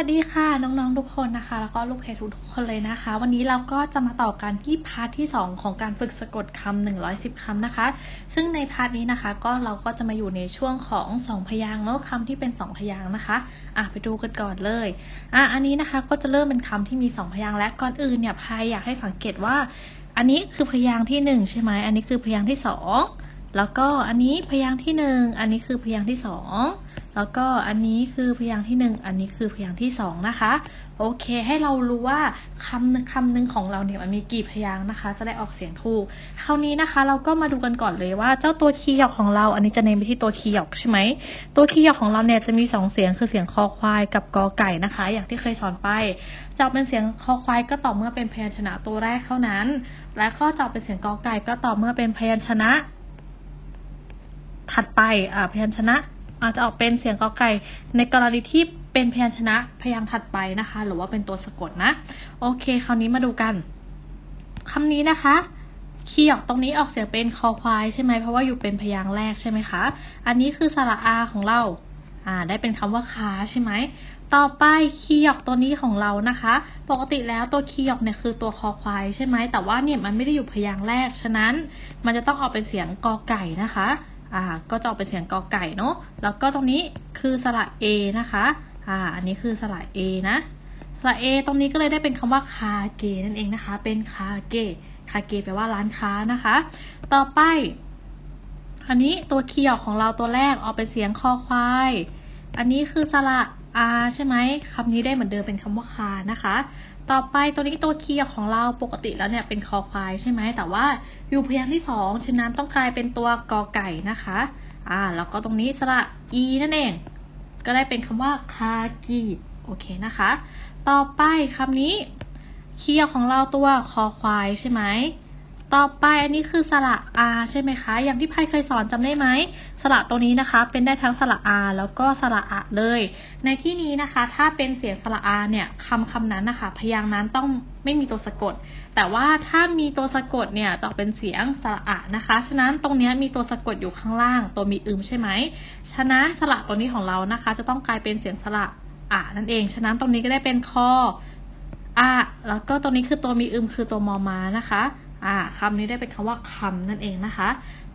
วัสดีค่ะน้องๆทุกคนนะคะ แล้วก็ลูกเพจทุกคนเลยนะคะ วันนี้เราก็จะมาต่อกันที่พาร์ทที่ 2 ของการฝึกสะกดคำ110คำนะคะ ซึ่งในพาร์ทนี้นะคะ ก็เราก็จะมาอยู่ในช่วงของ2พยางค์เนาะคำที่เป็น2พยางค์นะคะอะไปดูกันก่อนเลยอะอันนี้นะคะก็จะเริ่มเป็นคำที่มี2พยางค์และก่อนอื่นเนี่ยพายอยากให้สังเกตว่า อันนี้คือพยางค์ที่1ใช่ไหมอันนี้คือพยางค์ที่2แล้วก็อันนี้พยางค์ที่1อันนี้คือพยางค์ที่2 แล้วก็อันนี้คือพยางค์ที่หนึ่งอันนี้คือพยางค์ที่สองนะคะ โอเค ให้เรารู้ว่าคำคำหนึ่งของเราเนี่ยมันมีกี่พยางค์นะคะ จะได้ออกเสียงถูก คราวนี้นะคะ เราก็มาดูกันก่อนเลยว่าเจ้าตัวคีย์หยอกของเรา อันนี้จะเน้นไปที่ตัวคีย์หยอกใช่ไหม ตัวคีย์หยอกของเราเนี่ยจะมีสองเสียงคือเสียงคอควายกับกอไก่นะคะ อย่างที่เคยสอนไปจะเป็นเสียงคอควายก็ต่อเมื่อเป็นพยัญชนะตัวแรกเท่านั้น และก็จะเป็นเสียงกอไก่ก็ต่อเมื่อเป็นพยัญชนะ ถัดไปอ่าพยัญชนะ อาจจะออกเป็นเสียงกอไก่ ในกรณีที่เป็นพยัญชนะพยางค์ถัดไปนะคะ หรือว่าเป็นตัวสะกดนะ โอเค คราวนี้มาดูกันคำนี้นะคะคีย์ออกตรงนี้ออกเสียงเป็นคอควายใช่ไหมเพราะว่าอยู่เป็นพยางค์แรกใช่ไหมคะ อันนี้คือสระอาของเราอ่า ได้เป็นคำว่าคาใช่ไหมต่อไปคีย์ออกตัวนี้ของเรานะคะ ปกติแล้วตัวคีย์ออกเนี่ยคือตัวคอควายใช่ไหมแต่ว่าเนี่ยมันไม่ได้อยู่พยางค์แรก ฉะนั้น มันจะต้องออกเป็นเสียงกอไก่นะคะ อ่า ก็จะออกเป็นเสียงกอไก่เนาะ แล้วก็ตรงนี้คือสระเอนะคะ อ่า อันนี้คือสระเอนะ สระเอตรงนี้ก็เลยได้เป็นคำว่าคาเกนั่นเองนะคะ เป็นคาเก คาเกแปลว่าร้านค้านะคะ ต่อไป อันนี้ตัวเคียวของเราตัวแรกออกเป็นเสียงคอควาย อันนี้คือสระอาใช่ไหมคำนี้ได้เหมือนเดิมเป็นคำว่าคานะคะ ต่อไปตัวนี้ตัวคีย์ของเราปกติแล้วเนี่ยเป็นคอควายใช่ไหม แต่ว่าอยู่พยางค์ที่สองฉะนั้นต้องกลายเป็นตัวกอไก่นะคะ อ่า แล้วก็ตรงนี้สระอีนั่นเอง ก็ได้เป็นคำว่าคากีโอเคนะคะ ต่อไปคำนี้คีย์ของเราตัวคอควายใช่ไหม ต่อไปอันนี้คือสระอาใช่ไหมคะ อย่างที่พายเคยสอนจำได้ไหม สระตัวนี้นะคะ เป็นได้ทั้งสระอาแล้วก็สระอะเลย ในที่นี้นะคะ ถ้าเป็นเสียงสระอาเนี่ยคำคำนั้นนะคะ พยางค์นั้นต้องไม่มีตัวสะกด แต่ว่าถ้ามีตัวสะกดเนี่ยจะเป็นเสียงสระอะนะคะ ฉะนั้นตรงนี้มีตัวสะกดอยู่ข้างล่าง ตัวมีอึมใช่ไหม ฉะนั้นสระตัวนี้ของเรานะคะ จะต้องกลายเป็นเสียงสระอะนั่นเอง ฉะนั้นตรงนี้ก็ได้เป็นคออะแล้วก็ตรงนี้คือตัวมีอึมคือตัวมอมานะคะ อ่าคำนี้ได้เป็นคำว่าคำนั่นเองนะคะ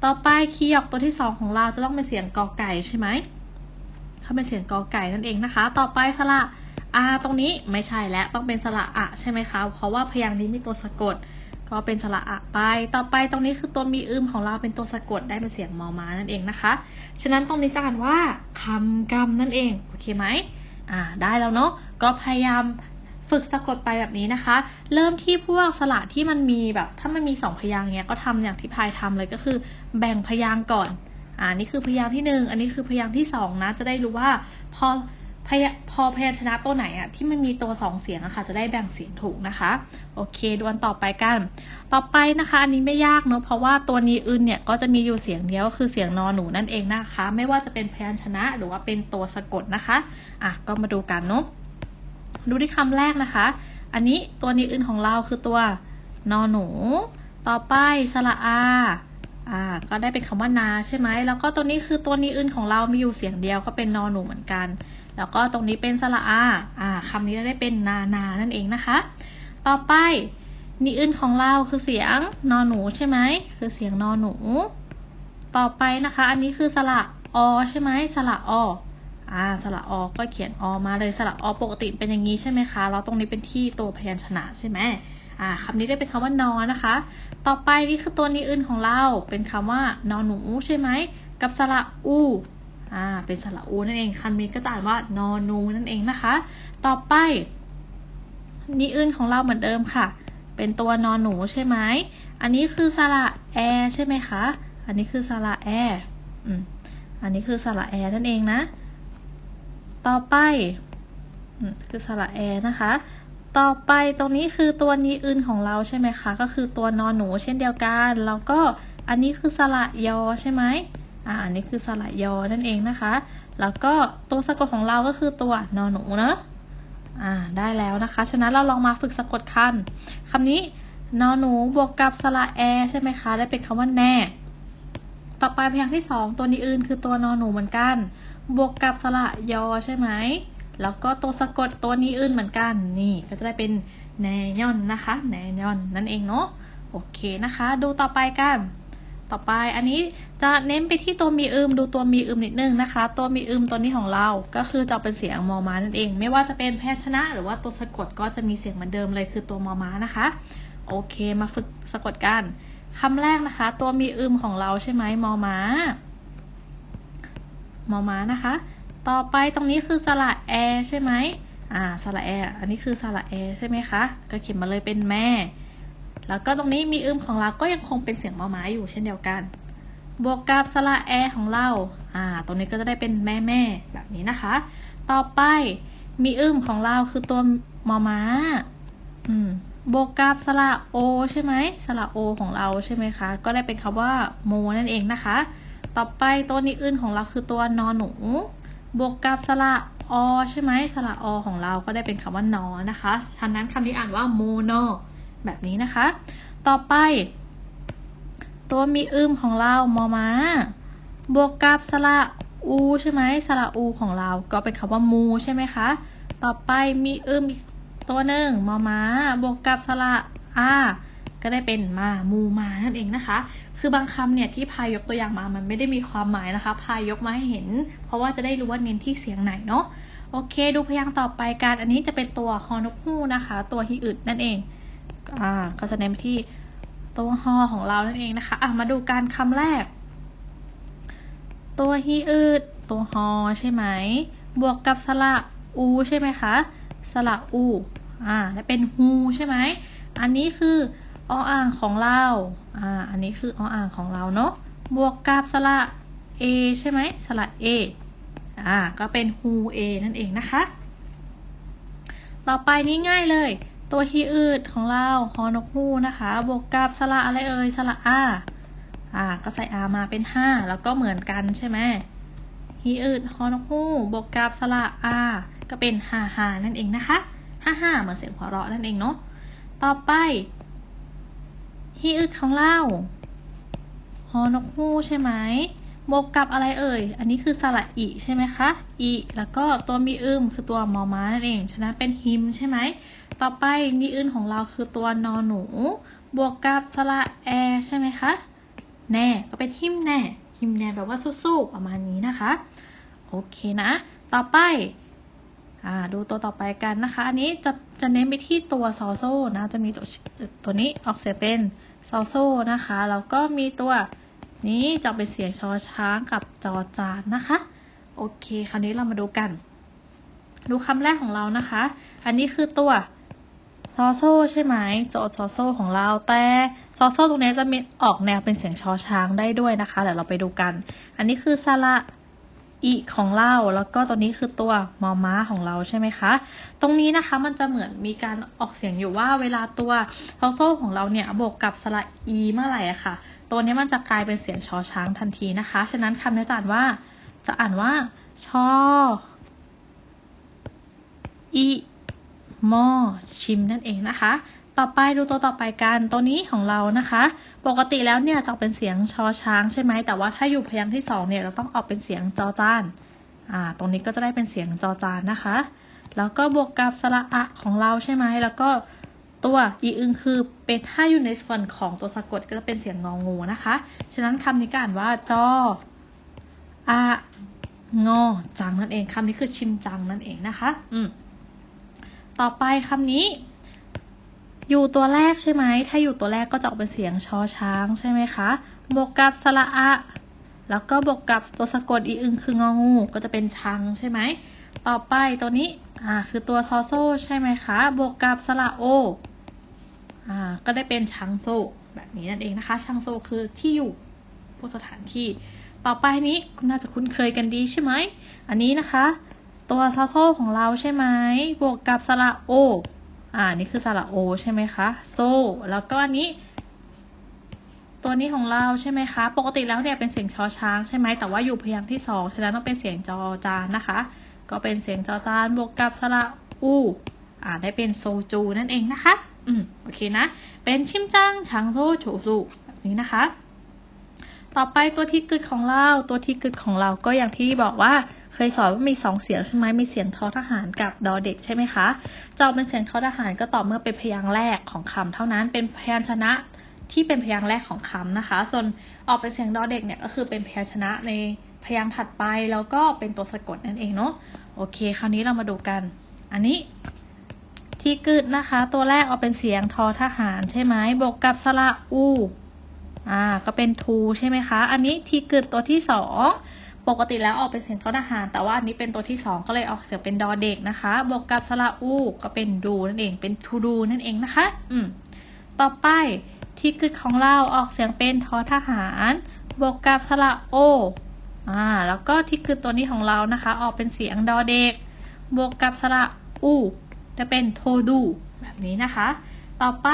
ต่อไปคีย์ออกตัวที่สองของเราจะต้องเป็นเสียงกอไก่ใช่ไหมถ้าเป็นเสียงกอไก่นั่นเองนะคะ ต่อไปสระอาตรงนี้ไม่ใช่แล้วต้องเป็นสระอะใช่ไหมคะ เพราะว่าพยางค์นี้มีตัวสะกด ก็เป็นสระอะไป ต่อไปตรงนี้คือตัวมีอึมของเราเป็นตัวสะกดได้เป็นเสียงมอมานั่นเองนะคะ ฉะนั้นตรงนี้จะอ่านว่าคำกำนั่นเอง โอเคไหมอ่า ได้แล้วเนาะ ก็พยายาม ฝึกสะกดไปแบบนี้นะคะ เริ่มที่พวกสระที่มันมีแบบ ถ้ามันมีสองพยางค์เนี้ยก็ทำอย่างที่พายทำเลยก็คือ แบ่งพยางค์ก่อน อ่านี่คือพยางค์ที่หนึ่งอันนี้คือพยางค์ที่สองนะ จะได้รู้ว่า พอพยพอพยัญชนะตัวไหนอะที่มันมีตัวสองเสียงอะคะ่ะจะได้แบ่งเสียงถูกนะคะ โอเคดวนต่อไปกัน ต่อไปนะคะ อันนี้ไม่ยากเนาะเพราะว่าตัวนี้อื่นเนี่ยก็จะมีอยู่เสียงเดียวก็คือเสียงนอนหนูนั่นเองนะคะ ไม่ว่าจะเป็นพยัญชนะหรือว่าเป็นตัวสะกดนะคะอะก็มาดูกันเนาะ ดูที่คำแรกนะคะ อันนี้ตัวนี้อื่นของเราคือตัวนอหนู ต่อไปสระอาอ่า ก็ได้เป็นคำว่านาใช่ไหม แล้วก็ตัวนี้คือตัวนี้อื่นของเรามีอยู่เสียงเดียวก็เป็นนอหนูเหมือนกัน แล้วก็ตรงนี้เป็นสระอาอ่าคำนี้ได้เป็นนานานั่นเองนะคะ ต่อไปนี่อื่นของเราคือเสียงนอหนูใช่ไหม คือเสียงนอหนู ต่อไปนะคะ อันนี้คือสระอใช่ไหมสระอ อ่าสระอก็เขียนอมาเลยสระอปกติเป็นอย่างนี้ใช่ไหมคะแล้วตรงนี้เป็นที่ตัวพยัญชนะใช่ไหมอ่าคำนี้ได้เป็นคำว่านอนนะคะ ต่อไปนี่คือตัวนี้อื่นของเราเป็นคำว่านอนหนูใช่ไหมกับสระอูอ่าเป็นสระอูนั่นเองคำนี้ก็จะอ่านว่านอนูนั่นเองนะคะ ต่อไปนี่อื่นของเราเหมือนเดิมค่ะ เป็นตัวนอนหนูใช่ไหมอันนี้คือสระแอใช่ไหมคะ อันนี้คือสระแออืมอันนี้คือสระแอนั่นเองนะ ต่อไปคือสระแอนะคะ ต่อไปตรงนี้คือตัวนี้อื่นของเราใช่ไหมคะ ก็คือตัวนอนหนูเช่นเดียวกัน แล้วก็อันนี้คือสระยอใช่ไหมอ่าอันนี้คือสระยอนั่นเองนะคะ แล้วก็ตัวสะกดของเราก็คือตัวนอนหนูเนาะอ่า ได้แล้วนะคะ ฉะนั้นเราลองมาฝึกสะกดคันคำนี้นอนหนูบวกกับสระแอใช่ไหมคะ ได้เป็นคำว่าแน่ ต่อไปพยางค์ที่สองตัวนี้อื่นคือตัวนอนหนูเหมือนกัน บวกกับสระยอใช่ไหม แล้วก็ตัวสะกดตัวนี้อื่นเหมือนกัน นี่ก็จะได้เป็นแนยอนนะคะแนยอนนั่นเองเนาะ โอเคนะคะ ดูต่อไปกัน ต่อไปอันนี้จะเน้นไปที่ตัวมีอึมดูตัวมีอึมนิดนึงนะคะ ตัวมีอึมตัวนี้ของเรา ก็คือจะเป็นเสียงมอม้านั่นเอง ไม่ว่าจะเป็นแพชนะ หรือว่าตัวสะกดก็จะมีเสียงเหมือนเดิมเลยคือตัวมอม้านะคะ โอเค มาฝึกสะกดกัน คำแรกนะคะ ตัวมีอึมของเราใช่ไหมมอม้ามอม้านะคะ ต่อไปตรงนี้คือสระแอใช่ไหมอ่าสระแออันนี้คือสระแอใช่ไหมคะก็เขียนมาเลยเป็นแม่ แล้วก็ตรงนี้มีอึมของเราก็ยังคงเป็นเสียงมอม้าอยู่เช่นเดียวกัน บวกกับสระแอของเราอ่าตรงนี้ก็จะได้เป็นแม่แม่แบบนี้นะคะ ต่อไปมีอึมของเราคือตัวมอม้า อืม บวกกับสระโอใช่ไหมสระโอของเราใช่ไหมคะ ก็ได้เป็นคำว่าโมนั่นเองนะคะ ต่อไปตัวนี้อื่นของเราคือตัวนอหนู บวกกับสระอใช่ไหมสระอของเราก็ได้เป็นคำว่านอนะคะฉะนั้นคำนี้อ่านว่าโมโนแบบนี้นะคะ ต่อไป ตัวมีอึมของเรามอมาบวกกับสระอูใช่ไหมสระอูของเรา ก็เป็นคำว่ามูใช่ไหมคะ ต่อไปมีอึมอีก ตัวหนึ่งมอม้าบวกกับสระอาก็ได้เป็นมามูมานั่นเองนะคะ คือบางคำเนี่ยที่พายยกตัวอย่างมามันไม่ได้มีความหมายนะคะ พายยกมาให้เห็น เพราะว่าจะได้รู้ว่าเน้นที่เสียงไหนเนาะโอเค ดูพยางค์ต่อไปการอันนี้จะเป็นตัวฮอนกฮูนะคะ ตัวฮีอึดนั่นเองอ่าก็จะเน้นที่ตัวฮอของเรานั่นเองนะคะอะมาดูการคำแรก ตัวฮีอึดตัวฮอใช่ไหมบวกกับสระอูใช่ไหมคะ สระอู อ่า และเป็นฮูใช่ไหม อันนี้คือออ่างของเรา อ่า อันนี้คือออ่างของเราเนาะ บวกกับสระเอใช่ไหม สระเอ อ่า ก็เป็นฮูเอนั่นเองนะคะ ต่อไปนี้ง่ายเลย ตัวฮีอืดของเราฮอนกฮูนะคะ บวกกับสระอะไรเอ่ย สระอา อ่า ก็ใส่อามาเป็นห้า แล้วก็เหมือนกันใช่ไหม ฮีอืดฮอนกฮูบวกกับสระอาก็เป็นห้าหานั่นเองนะคะห้าห้าเหมือนเสียงหัวเราะนั่นเองเนาะต่อไปฮีอึดของเราฮอนกฮูใช่ไหมบวกกับอะไรเอ่ย อันนี้คือสระอีใช่ไหมคะ อี แล้วก็ตัวมีอึมคือตัวมอม้านั่นเอง ฉะนั้นเป็นฮิมใช่ไหม ต่อไปมีอึนของเราคือตัวนอหนู บวกกับสระแอใช่ไหมคะ แน่ ก็เป็นหิมแน่ิมแน่แบบว่าสู้ๆประมาณนี้นะคะ โอเคนะ ต่อไปอ่าดูตัวต่อไปกันนะคะ อันนี้จะจะเน้นไปที่ตัวซอโซนะ จะมีตัวตัวนี้ออกเสียงเป็นซอโซนะคะ แล้วก็มีตัวนี้จะเป็นเสียงชอช้างกับจอจานนะคะ โอเค คราวนี้เรามาดูกัน ดูคำแรกของเรานะคะ อันนี้คือตัว ซอโซใช่ไหมโจอซอโซของเรา แต่ซอโซตรงนี้จะมีออกแนวเป็นเสียงชอช้างได้ด้วยนะคะเดี๋ยวเราไปดูกัน อันนี้คือสระอีของเราแล้วก็ตัวนี้คือตัวมอม้าของเราใช่ไหมคะ ตรงนี้นะคะมันจะเหมือนมีการออกเสียงอยู่ว่าเวลาตัวซอโซของเราเนี่ยบวกกับสระอีเมื่อไหร่อะค่ะ ตัวนี้มันจะกลายเป็นเสียงชอช้างทันทีนะคะ ฉะนั้นคำนี้จะอ่านว่า จะอ่านว่าชออี หม้อชิมนั่นเองนะคะ ต่อไปดูตัวต่อไปกันตัวนี้ของเรานะคะ ปกติแล้วเนี่ยจะเป็นเสียงชอช้างใช่ไหมแต่ว่าถ้าอยู่พยางค์ที่สองเนี่ยเราต้องออกเป็นเสียงจอจานอ่า ตรงนี้ก็จะได้เป็นเสียงจอจานนะคะ แล้วก็บวกกับสระอะของเราใช่ไหมแล้วก็ตัวอีอึงคือเป็นถ้าอยู่ในส่วนของตัวสะกดก็จะเป็นเสียงงองูนะคะ ฉะนั้นคำนี้ก็อ่านว่าจออะงอจังนั่นเองคำนี้คือชิมจังนั่นเองนะคะ อืม ต่อไปคำนี้ อยู่ตัวแรกใช่ไหม ถ้าอยู่ตัวแรกก็จะออกเป็นเสียงชอช้างใช่ไหมคะ บวกกับสระอะ แล้วก็บวกกับตัวสะกดอีอึงคืององูก็จะเป็นชังใช่ไหม ต่อไปตัวนี้ อ่า คือตัวซอโซใช่ไหมคะ บวกกับสระโอ อ่า ก็ได้เป็นชังโซแบบนี้นั่นเองนะคะชังโซคือที่อยู่พวกสถานที่ ต่อไปนี้คุณน่าจะคุ้นเคยกันดีใช่ไหม อันนี้นะคะ ตัวซาโซของเราใช่ไหมบวกกับสระโอ อ่านี่คือสระโอใช่ไหมคะโซแล้วก็อันนี้ ตัวนี้ของเราใช่ไหมคะ ปกติแล้วเนี่ยเป็นเสียงชอช้างใช่ไหมแต่ว่าอยู่พยางค์ที่สองฉะนั้นต้องเป็นเสียงจอจานนะคะ ก็เป็นเสียงจอจานบวกกับสระอูอ่าได้เป็นโซจูนั่นเองนะคะ อืมโอเคนะ เป็นชิมจังชังโซโฉซูแบบนี้นะคะ ต่อไปตัวที่กึดของเรา ตัวที่กึดของเราก็อย่างที่บอกว่า เคยสอนว่ามีสองเสียงใช่ไหมมีเสียงทอทหารกับดอเด็กใช่ไหมคะจะอเป็นเสียงทอทหารก็ต่อเมื่อเป็นพยางค์แรกของคำเท่านั้นเป็นพยัญชนะที่เป็นพยางค์แรกของคำนะคะ ส่วนออกเป็นเสียงดอเด็กเนี่ยก็คือเป็นพยัญชนะในพยางค์ถัดไปแล้วก็เป็นตัวสะกดนั่นเองเนาะโอเค คราวนี้เรามาดูกัน อันนี้ที่กึดนะคะ ตัวแรกเอาเป็นเสียงทอทหารใช่ไหมบวกกับสระอู อ่า ก็เป็นทูใช่ไหมคะ อันนี้ที่กึดตัวที่สอง ปกติแล้วออกเป็นเสียงทอทหาร แต่ว่าอันนี้เป็นตัวที่สองก็เลยออกเสียงเป็นดอเด็กนะคะ บวกกับสระอูก็เป็นดูนั่นเอง เป็นทูดูนั่นเองนะคะ อืม ต่อไปที่กึดของเราออกเสียงเป็นทอทหาร บวกกับสระโอ อ่า แล้วก็ที่กึดตัวนี้ของเรานะคะ ออกเป็นเสียงดอเด็ก บวกกับสระอูจะเป็นโทดูแบบนี้นะคะ ต่อไป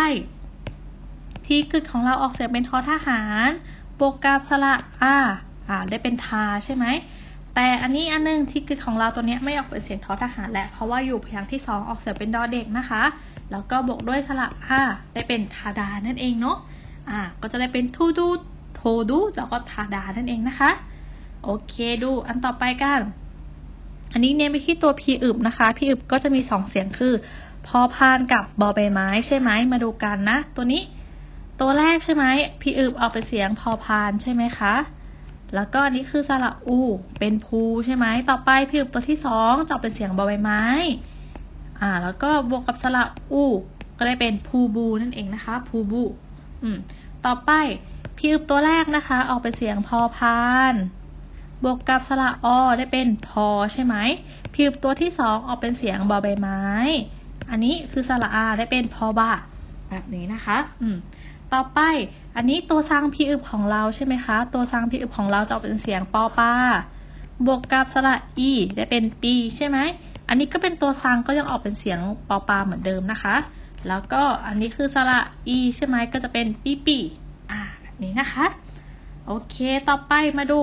ที่กึดของเราออกเสียงเป็นทอทหาร บวกกับสระอา อ่าได้เป็นทาใช่ไหม แต่อันนี้อันนึงที่กึดของเราตัวนี้ไม่ออกเป็นเสียงทอทหารแหละ เพราะว่าอยู่พยางค์ที่สองออกเสียงเป็นดอเด็กนะคะ แล้วก็บวกด้วยสระอาได้เป็นทาดานั่นเองเนาะ อ่า ก็จะได้เป็นทูดูโทดูแล้วก็ทาดานั่นเองนะคะ โอเคดูอันต่อไปกัน อันนี้เน้นไปที่ตัวพีอึบนะคะพีอึบก็จะมีสองเสียงคือพอพานกับบอใบไม้ใช่ไหมมาดูกันนะ ตัวนี้ ตัวแรกใช่ไหมพีอึบเอาเป็นเสียงพอพานใช่ไหมคะ แล้วก็อันนี้คือสระอู เป็นภูใช่ไหม ต่อไปพีอึบตัวที่สองจะเป็นเสียงบอใบไม้ อ่า แล้วก็บวกกับสระอู ก็ได้เป็นภูบูนั่นเองนะคะ ภูบู อืม ต่อไปพีอึบตัวแรกนะคะ ออกเป็นเสียงพอพาน บวกกับสระอได้เป็นพอใช่ไหมพิบตัวที่สองออกเป็นเสียงบอใบไม้ อันนี้คือสระอาได้เป็นพอบะแบบนี้นะคะ อืม ต่อไป อันนี้ตัวสร้างพิอึบของเราใช่ไหมคะ ตัวสร้างพิอึบของเราจะออกเป็นเสียงปอปาบวกกับสระอีจะเป็นปีใช่ไหม อันนี้ก็เป็นตัวสร้างก็ยังออกเป็นเสียงปอปาเหมือนเดิมนะคะ แล้วก็อันนี้คือสระอีใช่ไหมก็จะเป็นปีปีอ่าแบบนี้นะคะ โอเค ต่อไปมาดู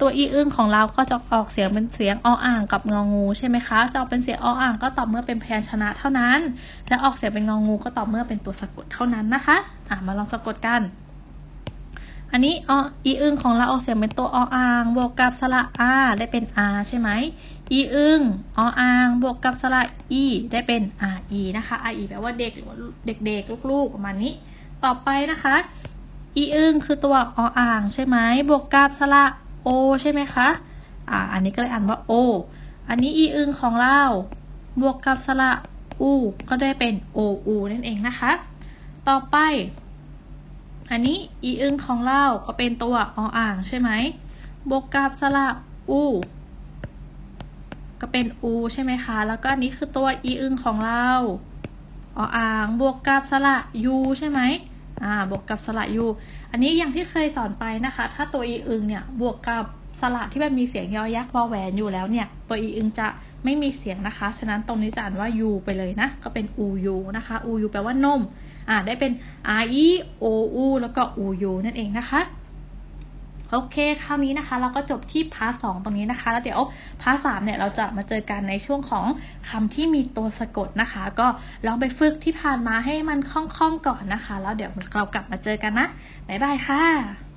ตัวอีอึ้งของเราก็จะออกเสียงเป็นเสียงออ่างกับงองูใช่ไหมคะจะออกเป็นเสียงออ่างก็ต่อเมื่อเป็นพยัญชนะเท่านั้น และออกเสียงเป็นงองูก็ต่อเมื่อเป็นตัวสะกดเท่านั้นนะคะอะมาลองสะกดกัน อันนี้ออีอึ้งของเราออกเสียงเป็นตัวออ่าง บวกกับสระอาได้เป็นอาใช่ไหมอีอึ้งออ่าง บวกกับสระอีได้เป็นอาอีนะคะอาอีแปลว่าเด็กหรือว่าเด็กๆลูกๆประมาณนี้ ต่อไปนะคะอีอึ้งคือตัวออ่างใช่ไหมบวกกับสระ โอใช่ไหมคะ อ่า อันนี้ก็เลยอ่านว่าโอ อันนี้อีอึงของเรา บวกกับสระอูก็ได้เป็นโออูนั่นเองนะคะ ต่อไป อันนี้อีอึงของเราก็เป็นตัวออ่างใช่ไหม บวกกับสระอูก็เป็นอูใช่ไหมคะ แล้วก็อันนี้คือตัวอีอึงของเราออ่าง บวกกับสระยูใช่ไหมอ่า บวกกับสระยู อันนี้อย่างที่เคยสอนไปนะคะ ถ้าตัวอีอึงเนี่ยบวกกับสระที่มันมีเสียงยอยักษ์วอแหวนอยู่แล้วเนี่ย ตัวอีอึงจะไม่มีเสียงนะคะ ฉะนั้นตรงนี้จะอ่านว่ายูไปเลยนะ ก็เป็นอูยูนะคะอูยูแปลว่านม อ่าได้เป็นอีโออูแล้วก็อูยูนั่นเองนะคะ โอเค คราวนี้นะคะ เราก็จบที่พาร์ทสองตรงนี้นะคะ แล้วเดี๋ยวพาร์ทสามเนี่ยเราจะมาเจอกันในช่วงของคำที่มีตัวสะกดนะคะ ก็ลองไปฝึกที่ผ่านมาให้มันคล่องๆก่อนนะคะ แล้วเดี๋ยวเรากลับมาเจอกันนะบ๊ายบายค่ะ